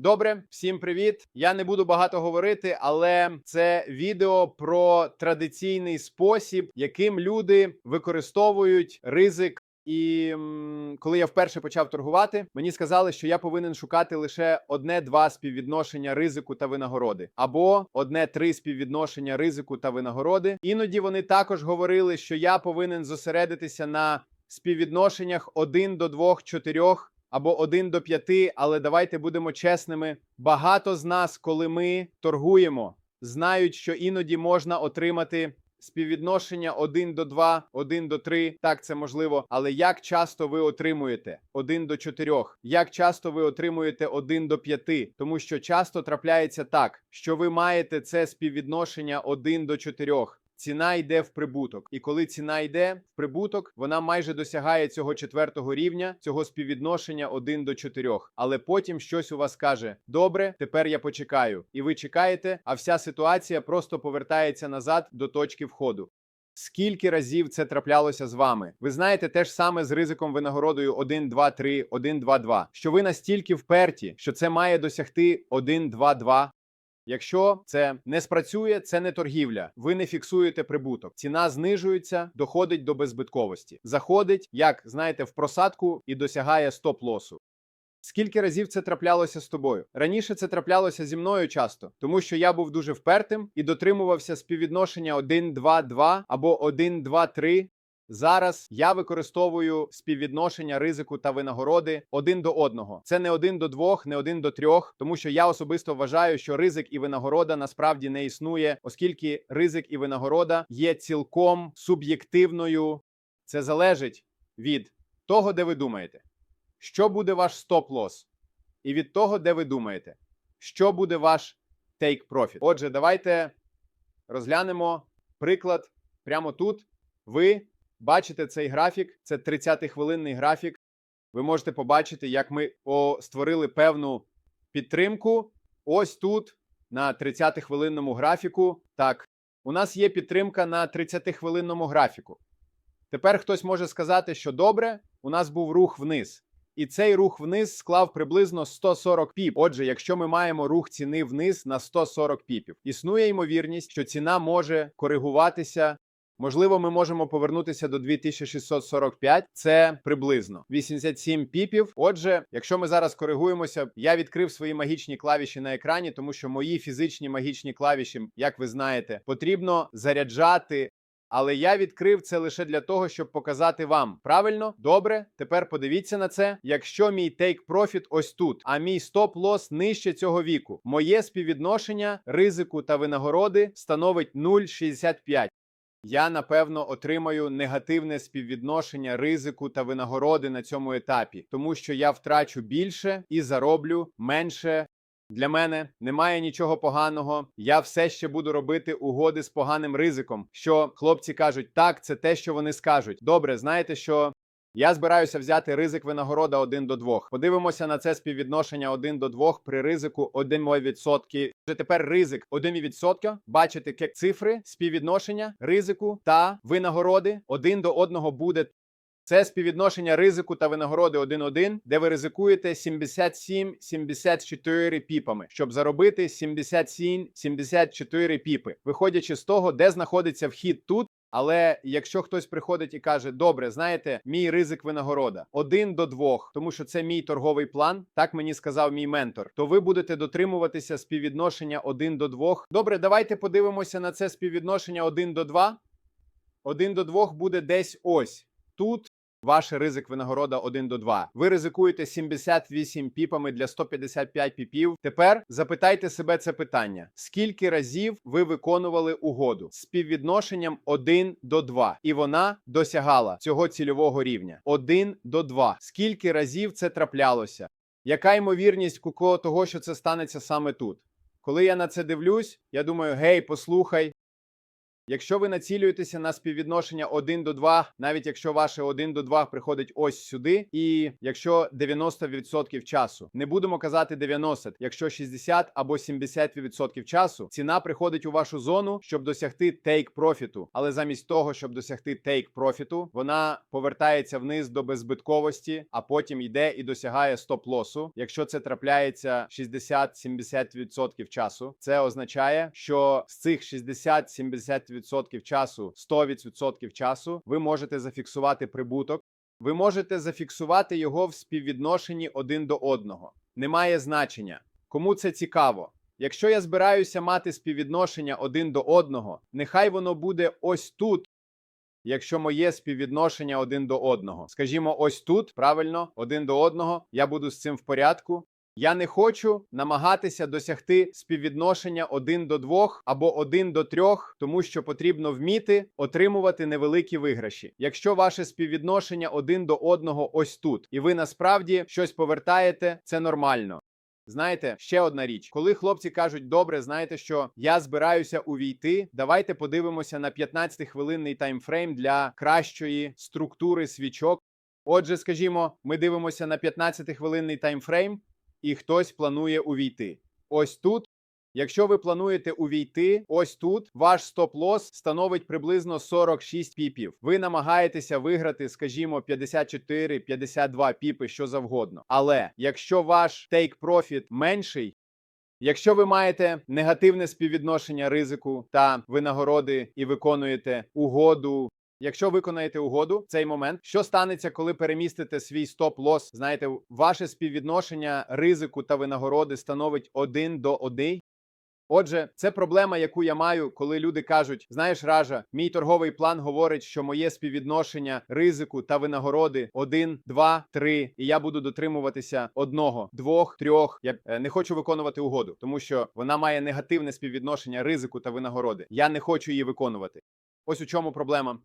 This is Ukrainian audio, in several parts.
Добре, всім привіт. Я не буду багато говорити, але це відео про традиційний спосіб, яким люди використовують ризик. І коли я вперше почав торгувати, мені сказали, що я повинен шукати лише одне-два співвідношення ризику та винагороди, або одне-три співвідношення ризику та винагороди. Іноді вони також говорили, що я повинен зосередитися на співвідношеннях 1 до 2, 4 або 1 до 5, але давайте будемо чесними. Багато з нас, коли ми торгуємо, знають, що іноді можна отримати співвідношення 1 до 2, 1 до 3. Так, це можливо. Але як часто ви отримуєте 1 до 4? Як часто ви отримуєте 1 до 5? Тому що часто трапляється так, що ви маєте це співвідношення 1 до 4. Ціна йде в прибуток, і коли ціна йде в прибуток, вона майже досягає цього четвертого рівня, цього співвідношення 1 до 4. Але потім щось у вас каже: добре, тепер я почекаю. І ви чекаєте, а вся ситуація просто повертається назад до точки входу. Скільки разів це траплялося з вами? Ви знаєте те ж саме з ризиком винагородою 1, 2, 3, 1, 2, 2, що ви настільки вперті, що це має досягти 1, 2, 2, Якщо це не спрацює, це не торгівля. Ви не фіксуєте прибуток. Ціна знижується, доходить до беззбитковості. Заходить, як знаєте, в просадку і досягає стоп-лосу. Скільки разів це траплялося з тобою? Раніше це траплялося зі мною часто, тому що я був дуже впертим і дотримувався співвідношення 1, 2, 2 або 1, 2, 3. Зараз я використовую співвідношення ризику та винагороди один до одного. Це не один до двох, не один до трьох, тому що я особисто вважаю, що ризик і винагорода насправді не існує, оскільки ризик і винагорода є цілком суб'єктивною. Це залежить від того, де ви думаєте, що буде ваш стоп-лос, і від того, де ви думаєте, що буде ваш take-profit. Отже, давайте розглянемо приклад прямо тут. Ви бачите цей графік, це 30-хвилинний графік. Ви можете побачити, як ми створили певну підтримку. Ось тут, на 30-хвилинному графіку. Так, у нас є підтримка на 30-хвилинному графіку. Тепер хтось може сказати, що добре, у нас був рух вниз. І цей рух вниз склав приблизно 140 піп. Отже, якщо ми маємо рух ціни вниз на 140 піпів, існує ймовірність, що ціна може коригуватися Можливо, ми можемо повернутися до 2645. Це приблизно 87 піпів. Отже, якщо ми зараз коригуємося, я відкрив свої магічні клавіші на екрані, тому що мої фізичні магічні клавіші, як ви знаєте, потрібно заряджати. Але я відкрив це лише для того, щоб показати вам. Правильно? Добре, тепер подивіться на це. Якщо мій take profit ось тут, а мій стоп-лос нижче цього віку, моє співвідношення ризику та винагороди становить 0,65. Я напевно отримаю негативне співвідношення ризику та винагороди на цьому етапі, тому що я втрачу більше і зароблю менше. Для мене немає нічого поганого. Я все ще буду робити угоди з поганим ризиком. Що хлопці кажуть, так, це те, що вони скажуть. Добре, знаєте, що я збираюся взяти ризик винагорода 1 до 2. Подивимося на це співвідношення 1 до 2 при ризику 1%. Вже тепер ризик 1%. Бачите як цифри співвідношення ризику та винагороди 1 до 1 буде. Це співвідношення ризику та винагороди 1-1, де ви ризикуєте 77-74 піпами, щоб заробити 77-74 піпи, виходячи з того, де знаходиться вхід тут. Але якщо хтось приходить і каже, добре, знаєте, мій ризик винагорода один до двох, тому що це мій торговий план, так мені сказав мій ментор, то ви будете дотримуватися співвідношення один до двох. Добре, давайте подивимося на це співвідношення один до два. Один до двох буде десь ось тут. Ваш ризик винагорода 1 до 2. Ви ризикуєте 78 піпами для 155 піпів. Тепер запитайте себе це питання: скільки разів ви виконували угоду з співвідношенням 1 до 2, і вона досягала цього цільового рівня 1 до 2. Скільки разів це траплялося? Яка ймовірність куко того, що це станеться саме тут? Коли я на це дивлюсь, я думаю: гей, послухай, Якщо ви націлюєтеся на співвідношення 1 до 2, навіть якщо ваше 1 до 2 приходить ось сюди, і якщо 90% часу, не будемо казати 90, якщо 60 або 70% часу, ціна приходить у вашу зону, щоб досягти тейк профіту. Але замість того, щоб досягти тейк профіту, вона повертається вниз до беззбитковості, а потім йде і досягає стоп-лосу. Якщо це трапляється 60-70% часу, це означає, що з цих 60-70% часу, 100% часу, ви можете зафіксувати прибуток. Ви можете зафіксувати його в співвідношенні один до одного. Немає значення. Кому це цікаво? Якщо я збираюся мати співвідношення один до одного, нехай воно буде ось тут. Якщо моє співвідношення один до одного, скажімо, ось тут, правильно, один до одного, я буду з цим в порядку. Я не хочу намагатися досягти співвідношення 1 до 2 або 1 до 3, тому що потрібно вміти отримувати невеликі виграші. Якщо ваше співвідношення 1 до 1 ось тут, і ви насправді щось повертаєте, це нормально. Знаєте, ще одна річ, коли хлопці кажуть, добре, знаєте, що я збираюся увійти, давайте подивимося на 15-хвилинний таймфрейм для кращої структури свічок. Отже, скажімо, ми дивимося на 15-хвилинний таймфрейм, і хтось планує увійти. Ось тут. Якщо ви плануєте увійти, ось тут ваш стоп-лосс становить приблизно 46 піпів. Ви намагаєтеся виграти, скажімо, 54-52 піпи, що завгодно. Але якщо ваш take profit менший, Якщо ви маєте негативне співвідношення ризику та винагороди і виконуєте угоду. Якщо виконаєте угоду в цей момент, що станеться, коли перемістите свій стоп-лосс? Знаєте, ваше співвідношення ризику та винагороди становить 1 до 1. Отже, це проблема, яку я маю, коли люди кажуть: знаєш, ража, мій торговий план говорить, що моє співвідношення ризику та винагороди 1, 2, 3, і я буду дотримуватися одного, двох, трьох. Я е, не хочу виконувати угоду, тому що вона має негативне співвідношення ризику та винагороди. Я не хочу її виконувати. Ось у чому проблема.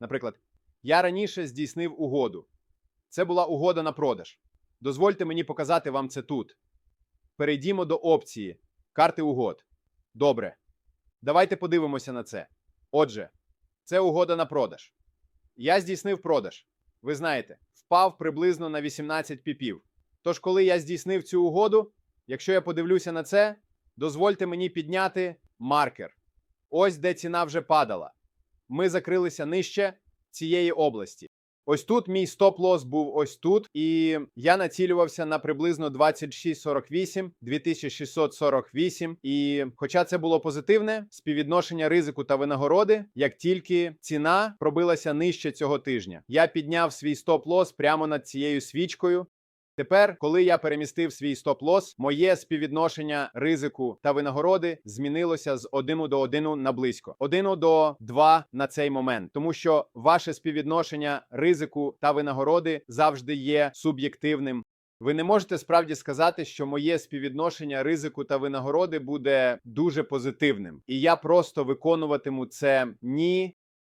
Наприклад, я раніше здійснив угоду. Це була угода на продаж. Дозвольте мені показати вам це тут. Перейдімо до опції карти угод. Добре. Давайте подивимося на це. Отже, це угода на продаж. Я здійснив продаж. Ви знаєте, впав приблизно на 18 піпів. Тож, коли я здійснив цю угоду, якщо я подивлюся на це, дозвольте мені підняти маркер. Ось де ціна вже падала. Ми закрилися нижче цієї області. Ось тут мій стоп-лосс був ось тут, і я націлювався на приблизно 2648, 2648. І хоча це було позитивне співвідношення ризику та винагороди, як тільки ціна пробилася нижче цього тижня, я підняв свій стоп-лосс прямо над цією свічкою. Тепер, коли я перемістив свій стоп-лосс, моє співвідношення ризику та винагороди змінилося з 1 до 1 на близько, 1 до 2 на цей момент, тому що ваше співвідношення ризику та винагороди завжди є суб'єктивним. Ви не можете справді сказати, що моє співвідношення ризику та винагороди буде дуже позитивним, і я просто виконуватиму це ні.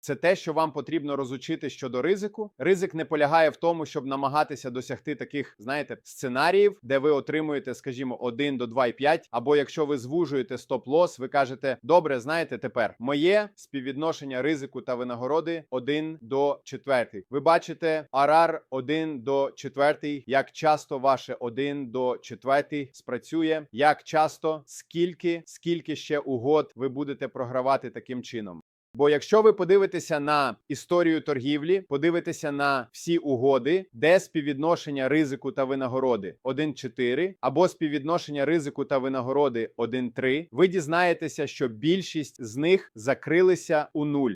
Це те, що вам потрібно розучити щодо ризику. Ризик не полягає в тому, щоб намагатися досягти таких, знаєте, сценаріїв, де ви отримуєте, скажімо, 1 до 2,5, або якщо ви звужуєте стоп-лосс, ви кажете, добре, знаєте, тепер моє співвідношення ризику та винагороди 1 до 4. Ви бачите арар 1 до 4, як часто ваше 1 до 4 спрацює, як часто, скільки, скільки ще угод ви будете програвати таким чином. Бо якщо ви подивитеся на історію торгівлі, подивитеся на всі угоди, де співвідношення ризику та винагороди 1,4 або співвідношення ризику та винагороди 1,3, ви дізнаєтеся, що більшість з них закрилися у нуль.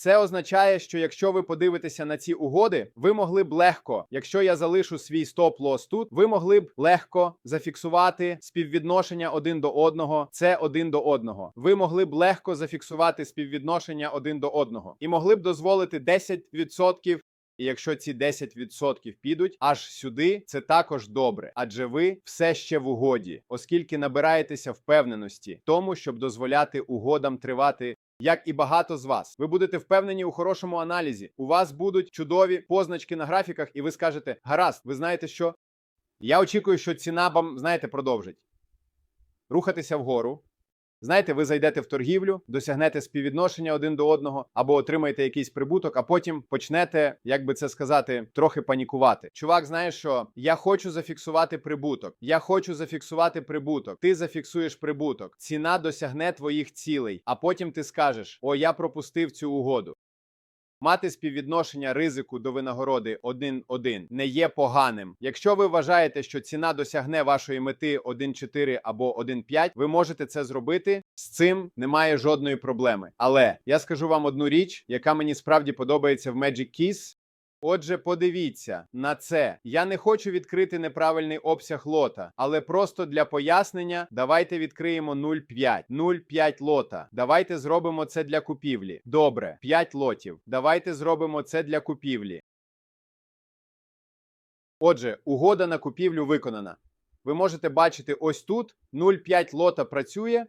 Це означає, що якщо ви подивитеся на ці угоди, ви могли б легко, якщо я залишу свій стоп-лосс тут, ви могли б легко зафіксувати співвідношення один до одного. Це один до одного. Ви могли б легко зафіксувати співвідношення один до одного і могли б дозволити 10%. І якщо ці 10% підуть аж сюди, це також добре, адже ви все ще в угоді, оскільки набираєтеся впевненості в тому, щоб дозволяти угодам тривати як і багато з вас. Ви будете впевнені у хорошому аналізі. У вас будуть чудові позначки на графіках, і ви скажете: гаразд, ви знаєте що? Я очікую, що ціна вам, знаєте, продовжить рухатися вгору. Знаєте, ви зайдете в торгівлю, досягнете співвідношення один до одного, або отримаєте якийсь прибуток, а потім почнете, як би це сказати, трохи панікувати. Чувак, знаєш що? Я хочу зафіксувати прибуток. Я хочу зафіксувати прибуток. Ти зафіксуєш прибуток. Ціна досягне твоїх цілей, а потім ти скажеш: О, я пропустив цю угоду. Мати співвідношення ризику до винагороди 1-1 не є поганим. Якщо ви вважаєте, що ціна досягне вашої мети 1-4 або 1-5, ви можете це зробити. З цим немає жодної проблеми. Але я скажу вам одну річ, яка мені справді подобається в Magic Keys. Отже, подивіться на це. Я не хочу відкрити неправильний обсяг лота, але просто для пояснення давайте відкриємо 0,5. 0,5 лота. Давайте зробимо це для купівлі. Добре, 5 лотів. Давайте зробимо це для купівлі. Отже, угода на купівлю виконана. Ви можете бачити ось тут 0,5 лота працює.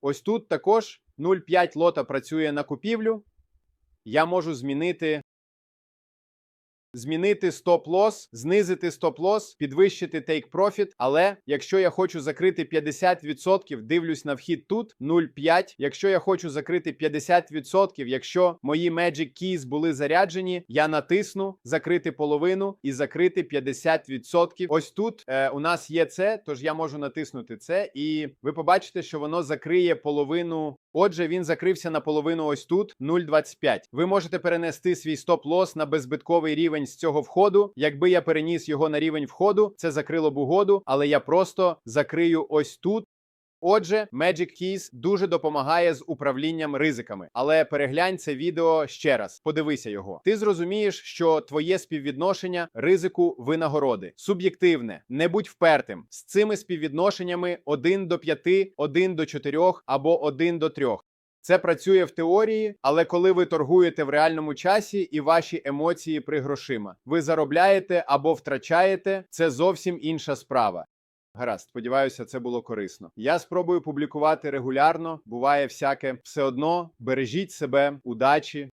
Ось тут також 0,5 лота працює на купівлю. Я можу змінити змінити стоп-лос, знизити стоп-лос, підвищити take-profit. Але якщо я хочу закрити 50%, дивлюсь на вхід тут 0,5. Якщо я хочу закрити 50%, якщо мої Magic Keys були заряджені, я натисну закрити половину і закрити 50%. Ось тут е, у нас є це, тож я можу натиснути це, і ви побачите, що воно закриє половину. Отже, він закрився на половину ось тут 0,25. Ви можете перенести свій стоп-лос на беззбитковий рівень з цього входу. Якби я переніс його на рівень входу, це закрило б угоду, але я просто закрию ось тут. Отже, Magic Keys дуже допомагає з управлінням ризиками. Але переглянь це відео ще раз, подивися його. Ти зрозумієш, що твоє співвідношення ризику винагороди суб'єктивне, не будь впертим з цими співвідношеннями 1 до 5, 1 до 4 або 1 до 3. Це працює в теорії, але коли ви торгуєте в реальному часі і ваші емоції при грошима, ви заробляєте або втрачаєте, це зовсім інша справа. Гаразд, сподіваюся, це було корисно. Я спробую публікувати регулярно. Буває всяке все одно. Бережіть себе, удачі.